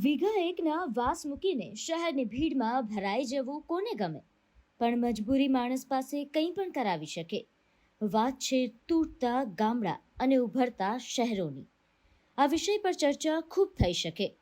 વીઘા એકના વાસ મૂકીને શહેરની ભીડમાં ભરાઈ જવું કોને ગમે? પણ મજબૂરી માણસ પાસે કંઈ પણ કરાવી શકે. વાત છે તૂટતા ગામડા અને ઉભરતા શહેરોની. આ વિષય પર ચર્ચા ખૂબ થઈ શકે.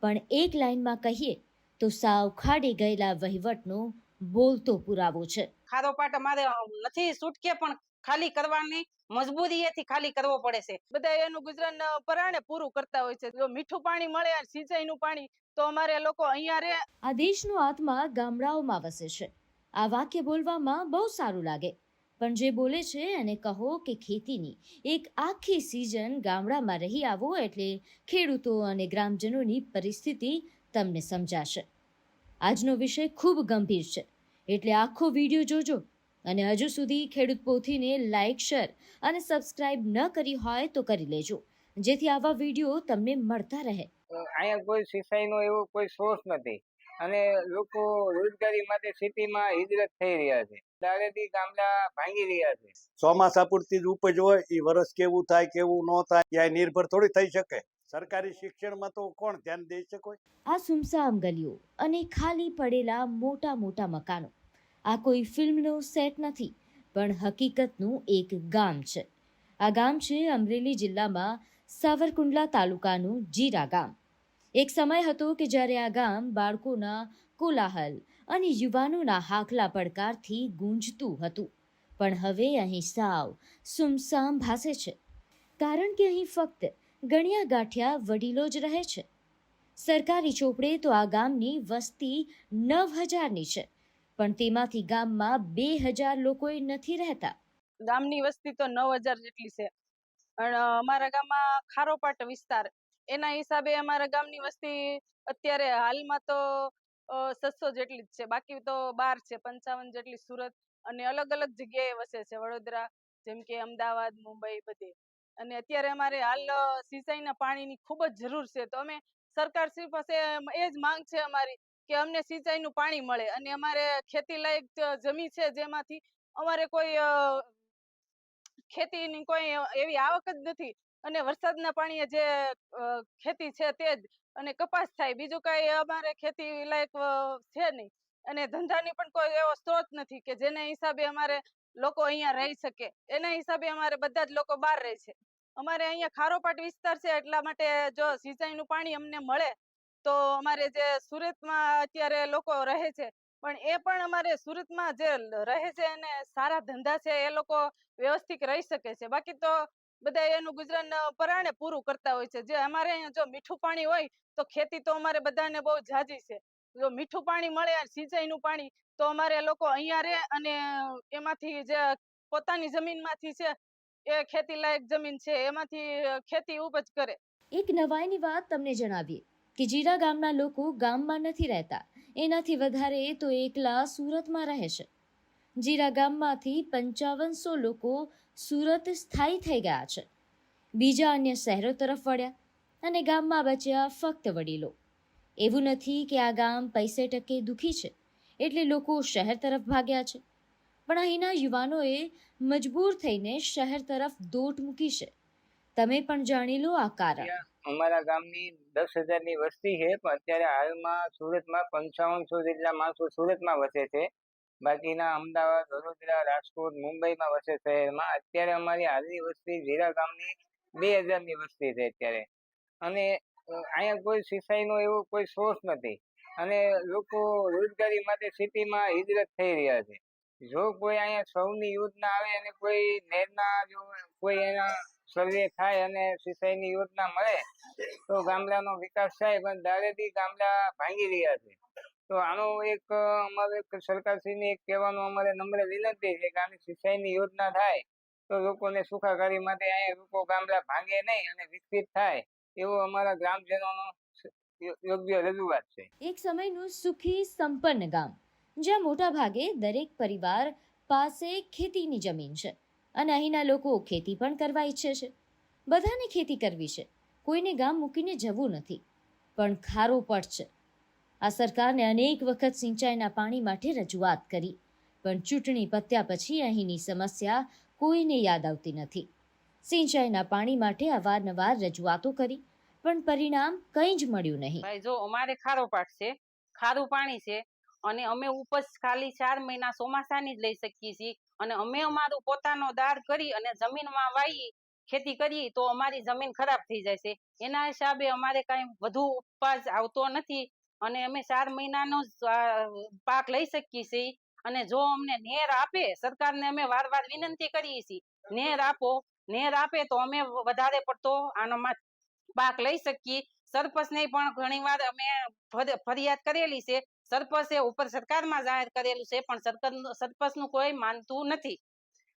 પણ એક લાઇનમાં કહીએ તો સાવ ખાડી ગયેલા વહીવટનો બોલતો પુરાવો છે. ખારો પાટ અમારે નથી છૂટકે પણ ખાલી કરવાની મજબૂરીએથી ખાલી કરવો પડે છે. બધા એનું ગુજરાન પરાણે પૂરું કરતા હોય છે. જો મીઠું પાણી મળે સિંચાઈનું પાણી, તો અમારે લોકો અહીંયા રે. આ દેશનો આત્મા ગામડાઓમાં વસે છે. આ વાક્ય બોલવામાં બહુ સારું લાગે. પણ જે બોલે છે એને કહો કે ખેતીની. એક આખી સિઝન ગામડામાં રહી આવો એટલે ખેડૂતો અને ગ્રામજનોની પરિસ્થિતિ તમને સમજાશે. આજનો વિષય ખૂબ ગંભીર છે. એટલે આખો વીડિયો જોજો. અને હજુ સુધી ખેડૂત પોથીને લાઇક શેર અને સબસ્ક્રાઇબ ન કરી હોય તો કરી લેજો. જેથી આવા વીડિયો તમને મળતા રહે. અહીંયા કોઈ સિંચાઈનો એવો કોઈ સોર્સ નથી. અને લોકો રોજગારી માટે સિટીમાં હિજરત થઈ રહ્યા છે. દાડેથી ગામડા ભાંગી રહ્યા છે. ચોમાસા પૂરતી જ ઉપજ હોય એ વરસ કેવું થાય કેવું ન થાય ક્યાંય નિર્ભર થોડી થઈ શકે. સરકારી શિક્ષણમાં તો કોણ ધ્યાન દઈ શકે આ સુમસામ ગલીઓ અને ખાલી પડેલા મોટા મોટા મકાનો. આ કોઈ ફિલ્મનો સેટ નથી, પણ હકીકતનું એક ગામ છે. આ ગામ છે અમરેલી જિલ્લામાં સાવરકુંડલા તાલુકાનું જીરા ગામ. એક સમય હતો કે જ્યારે આ ગામ બાળકોના કોલાહલ અને યુવાનોના હાકલા પડકારથી ગુંજતું હતું, પણ હવે અહીં સાવ સુમસામ ભાસે છે. કારણ કે અહીં ફક્ત ગણ્યા ગાંઠિયા વડીલો જ રહે છે. સરકારી ચોપડે તો આ ગામની વસ્તી નવ હજારની છે. પણ તેમાંથી ગામમાં બે હજાર લોકો નથી રહેતા. ગામની વસ્તી તો નવ હજાર જેટલી છે. અને અમારા ગામમાં ખારોપાટ વિસ્તાર. એના હિસાબે અમારા ગામની વસ્તી અત્યારે હાલમાં તો સત્સો જેટલી જ છે. બાકી તો બાર છે. પંચાવન જેટલી સુરત અને અલગ અલગ જગ્યાએ વસે છે. વડોદરા, જેમ કે અમદાવાદ, મુંબઈ બધે. અને અત્યારે અમારે હાલ સિંચાઈના પાણીની ખૂબ જ જરૂર છે. તો અમે સરકાર શ્રી પાસે એ જ માંગ છે અમારી કે અમને સિંચાઈનું પાણી મળે અને અમારે ખેતી લાયક જમીન છે જેમાંથી અમારે કોઈ ખેતીની કોઈ એવી આવક જ નથી અને વરસાદના પાણીએ જે ખેતી છે તે જ અને કપાસ થાય, બીજું કઈ અમારે ખેતી લાયક છે નહીં અને ધંધાની પણ કોઈ એવો સ્ત્રોત નથી કે જેના હિસાબે અમારે લોકો અહીંયા રહી શકે. એના હિસાબે અમારે બધા જ લોકો બહાર રહે છે. અમારે અહીંયા ખારોપાટ વિસ્તાર છે એટલા માટે જો સિંચાઈનું પાણી અમને મળે તો અમારે જે સુરતમાં અત્યારે લોકો રહે છે, પણ એ પણ અમારે સુરતમાં જે રહે છે અને સારા ધંધા છે, એ લોકો વ્યવસ્થિત રહી શકે છે. બાકી તો બધા એનું ગુજરાન પરાણે પૂરું કરતા હોય છે. જે અમારે જો મીઠું પાણી હોય, તો ખેતી તો અમારે બધાને બહુ જાજી છે. જો મીઠું પાણી મળે સિંચાઈનું પાણી, તો અમારે લોકો અહીંયા રહે અને એમાંથી જે પોતાની જમીનમાંથી છે, એ ખેતી લાયક જમીન છે, એમાંથી ખેતી ઉપજ કરે. એક નવાઈની વાત તમને જણાવીએ. કે જીરા ગામના લોકો ગામમાં નથી રહેતા. એનાથી વધારે તો એકલા સુરતમાં રહે છે જીરા ગામમાંથી પંચાવનસો લોકો સુરત સ્થાયી થઈ ગયા છે. બીજા અન્ય શહેરો તરફ વળ્યા અને ગામમાં બચ્યા ફક્ત વડીલો. એવું નથી કે આ ગામ પૈસે ટકે દુઃખી છે, એટલે લોકો શહેર તરફ ભાગ્યા છે. પણ અહીંના યુવાનોએ મજબૂર થઈને શહેર તરફ દોટ મૂકી છે. તમે પણ જાણી લો આ કારણ. અમારા ગામની દસ હજારની વસ્તી છે, પણ અત્યારે હાલમાં સુરતમાં પંચાવનસો જેટલા માણસો સુરતમાં વસે છે. બાકીના અમદાવાદ, વડોદરા, રાજકોટ, મુંબઈમાં વસે શહેરમાં. અત્યારે અમારી હાલની વસ્તી ઝીરા ગામની બે હજારની વસ્તી છે અત્યારે. અને અહીંયા કોઈ સિંચાઈનો એવો કોઈ સોર્સ નથી. અને લોકો રોજગારી માટે સિટીમાં હિજરત થઈ રહ્યા છે. જો કોઈ અહીંયા સૌની યોજના આવે અને કોઈ નેરના જો કોઈ એના સર્વે થાય અને સિંચાઈની યોજના મળે, તો ગામડાનો વિકાસ થાય, પણ દારેથી ગામડા ભાંગી રહ્યા છે. તો આનો એક અમારે સરકારશ્રીને એક કહેવાનું અમારે નમ્ર વિનંતી છે કે આની સિંચાઈની યોજના થાય, તો લોકોને સુખાકારી માટે અહીંયા લોકો ગામડા ભાંગે નહીં અને વિકસિત થાય, એવો અમારા ગ્રામજનોનો યોગ્ય રજૂઆત છે. એક સમયનું સુખી સંપન્ન ગામ, જ્યાં મોટા ભાગે દરેક પરિવાર પાસે ખેતીની જમીન છે. અને અહીંના લોકો ખેતી પણ કરવા ઈચ્છે છે. બધાને ખેતી કરવી છે. કોઈને ગામ મૂકીને જવું નથી. પણ ખારો પટ છે. આ સરકારને અનેક વખત સિંચાઈના પાણી માટે રજૂઆત કરી. પણ ચૂંટણી પત્યા પછી અહીંની સમસ્યા કોઈને યાદ આવતી નથી. સિંચાઈના પાણી માટે અવારનવાર રજૂઆતો કરી, પણ પરિણામ કંઈ જ મળ્યું નહીં. જો અમારે ખારો પાટ છે, ખારું પાણી છે અને અમે ઉપજ ખાલી ચાર મહિના ચોમાસાની જ લઈ શકીએ છીએ. અને અમે અમારું પોતાનો દાળ કરી અને જમીનમાં વાવી ખેતી કરીએ તો અમારી જમીન ખરાબ થઈ જાય છે. એના હિસાબે અમારે કઈ વધુ ઉપજ આવતો નથી અને અમે ચાર મહિનાનો પાક લઈ શકીએ છીએ. અને જો અમને નેર આપે, સરકારને અમે વાર વાર વિનંતી કરીએ છીએ, નેર આપો, નેર આપે તો અમે વધારે પડતો આનામાં પાક લઈ શકીએ. સરપંચને પણ ઘણીવાર અમે ફરિયાદ કરેલી છે સરપંચે ઉપર સરકારમાં જાહેર કરેલું છે, પણ સરપંચનું કોઈ માનતું નથી.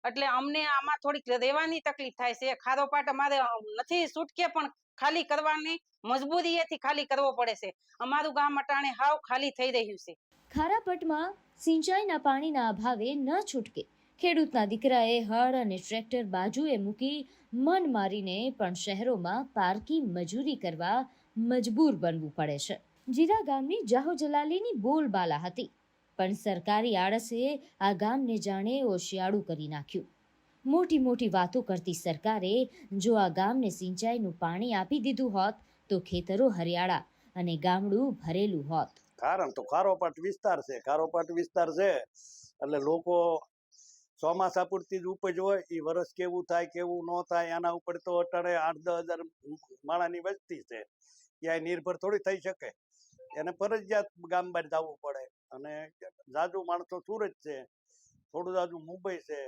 એટલે અમને આમાં થોડીક રહેવાની તકલીફ થાય છે. ખારો પાટ અમારે નથી છૂટકે પણ ખાલી કરવાની મજબૂરીએથી ખાલી કરવો પડે છે. અમારું ગામ અટાણે હાવ ખાલી થઈ રહ્યું છે. ખારાપટમાં સિંચાઈના પાણીના અભાવે ન છૂટકે. ખેડૂતના દીકરાએ હળ અને ટ્રેક્ટર બાજુએ મૂકી મન મારીને પણ શહેરોમાં પારકી મજૂરી કરવા મજબૂર બનવું પડે છે. જીરા ગામની જાહોજલાલીની બોલબાલા હતી. પણ સરકારી આળસે આ ગામને જાણે ઓશિયાળું કરી નાખ્યું. મોટી મોટી વાતો કરતી સરકારે જો આ ગામને સિંચાઈનું પાણી આપી દીધું હોત, તો ખેતરો હરિયાળા અને ગામડું ભરેલું હોત. કારણ તો ખારોપાટ વિસ્તાર છે, ખારોપાટ વિસ્તાર છે. એટલે લોકો ચોમાસા પૂરતી જ ઉપજ હોય એ વરસ કેવું થાય, કેવું ન થાય એના ઉપર તો અટાણે આઠ દસ હજાર માણાની વસ્તી છે. ક્યાંય નિર્ભર થોડી થઈ શકે. એને ફરજિયાત ગામ બહાર જવું પડે. અને જાજુ માણસો સુરત છે, થોડું જાજુ મુંબઈ છે,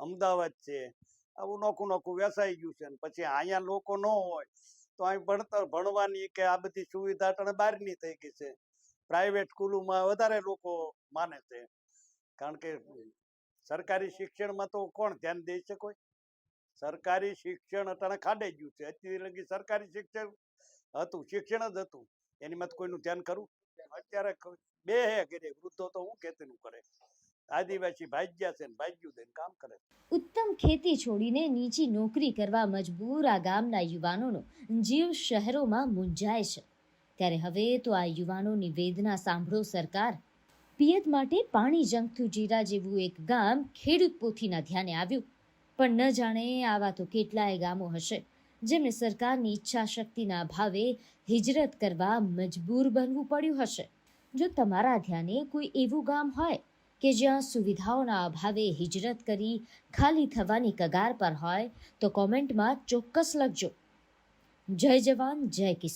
અમદાવાદ છે, આવું નોખું નોખું વેસાઈ ગયું છે પછી અહીંયા લોકો ન હોય તો અહીં ભણતર ભણવાની કે આ બધી સુવિધા તને બહારની થઈ ગઈ છે. પ્રાઇવેટ સ્કૂલોમાં વધારે લોકો માને છે. કારણ કે સરકારી શિક્ષણમાં તો કોણ ધ્યાન દે છે કોઈ? સરકારી શિક્ષણ અટાણે ખાડે ગયું છે. અત્યારે લગી સરકારી શિક્ષણ હતું, શિક્ષણ જ હતું. એની માં કોઈનું ધ્યાન કરું અત્યારે બે હે કરે વૃદ્ધો તો હું ખેતીનું કરે. આદિવાસી ભાજ્યા છે ભાજ્યું ભાગ્યું દઈને કામ કરે. ઉત્તમ ખેતી છોડીને નીચી નોકરી કરવા મજબૂર આ ગામના યુવાનોનો જીવ શહેરોમાં મૂંઝાય છે. ત્યારે હવે તો આ યુવાનોની વેદના સાંભળો સરકાર. પિયત માટે પાણી જંગતું જીરા જેવું એક ગામ ખેડૂત પોથીના ધ્યાને આવ્યું. પણ ન જાણે આવા તો કેટલાય ગામો હશે. જેમને સરકારની ઈચ્છા શક્તિના અભાવે હિજરત કરવા મજબૂર બનવું પડ્યું હશે. જો તમારા ધ્યાને કોઈ એવું ગામ હોય કે જ્યાં સુવિધાઓના અભાવે હિજરત કરી ખાલી થવાની કગાર પર હોય, તો કોમેન્ટમાં ચોક્કસ લખજો. જય જવાન, જય કિસાન.